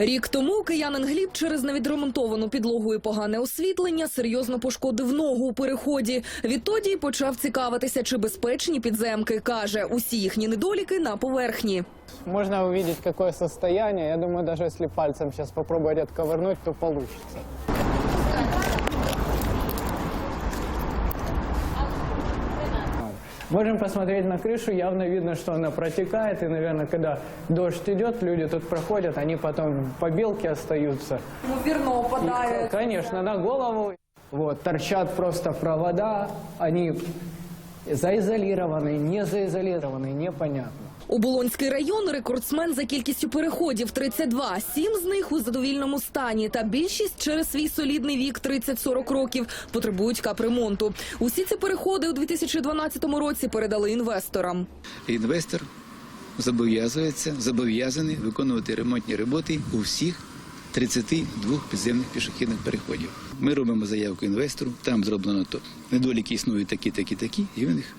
Рік тому киянин Гліб через невідремонтовану підлогу і погане освітлення серйозно пошкодив ногу у переході. Відтоді почав цікавитися, чи безпечні підземки. Каже, усі їхні недоліки на поверхні. Можна побачити, яке состояние. Я думаю, даже якщо пальцем зараз спробувати відковернути, то получится. Можем посмотреть на крышу, явно видно, что она протекает, и, наверное, когда дождь идет, люди тут проходят, они потом по белке остаются. Ймовірно, И, Конечно, на голову. Вот, торчат просто провода, они заизолированы, не заизолированы, непонятно. Оболонський район рекордсмен за кількістю переходів 32. Сім з них у задовільному стані. Та більшість через свій солідний вік 30-40 років потребують капремонту. Усі ці переходи у 2012 році передали інвесторам. Інвестор зобов'язується зобов'язаний виконувати ремонтні роботи у всіх 32 підземних пішохідних переходів. Ми робимо заявку інвестору, там зроблено то. Недоліки існують такі, такі, такі, і він їх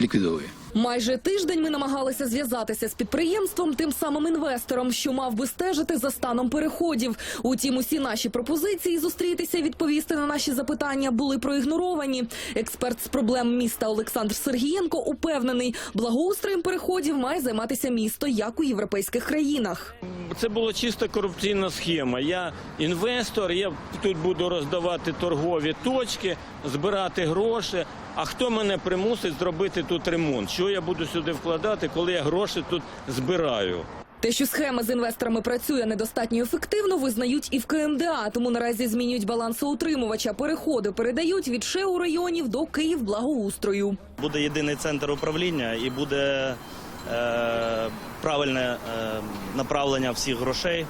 ліквідовує. Майже тиждень ми намагалися зв'язатися з підприємством, тим самим інвестором, що мав би стежити за станом переходів. Утім, усі наші пропозиції зустрітися і відповісти на наші запитання були проігноровані. Експерт з проблем міста Олександр Сергієнко упевнений, благоустроєм переходів має займатися місто, як у європейських країнах. Це була чисто корупційна схема. Я інвестор, я тут буду роздавати торгові точки, збирати гроші. А хто мене примусить зробити тут ремонт? Що я буду сюди вкладати, коли я гроші тут збираю? Те, що схема з інвесторами працює недостатньо ефективно, визнають і в КМДА. Тому наразі змінюють балансоутримувача. Переходи передають від ШЕУ районів до Київ благоустрою. буде єдиний центр управління і буде е, правильне е, направлення всіх грошей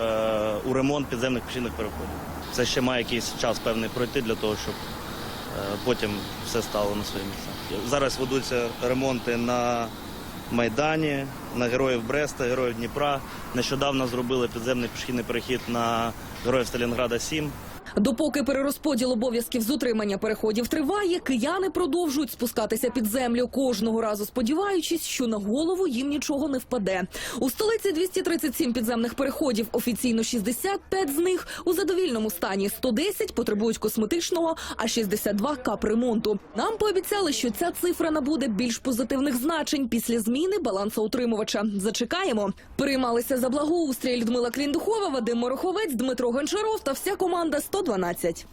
е, у ремонт підземних пішохідних переходів. Це ще має якийсь час певний пройти для того, щоб е, потім все стало на свої місця. Зараз ведуться ремонти на Майдані, на героїв Бреста, героїв Дніпра. Нещодавно зробили підземний пішохідний перехід на героїв Сталінграда 7. Допоки перерозподіл обов'язків з утримання переходів триває, кияни продовжують спускатися під землю, кожного разу сподіваючись, що на голову їм нічого не впаде. У столиці 237 підземних переходів, офіційно 65 з них у задовільному стані, 110 потребують косметичного, а 62 – капремонту. Нам пообіцяли, що ця цифра набуде більш позитивних значень після зміни балансоутримувача. Зачекаємо. Переймалися за благоустрій Людмила Кліндухова, Вадим Мороховець, Дмитро Гончаров та вся команда 112.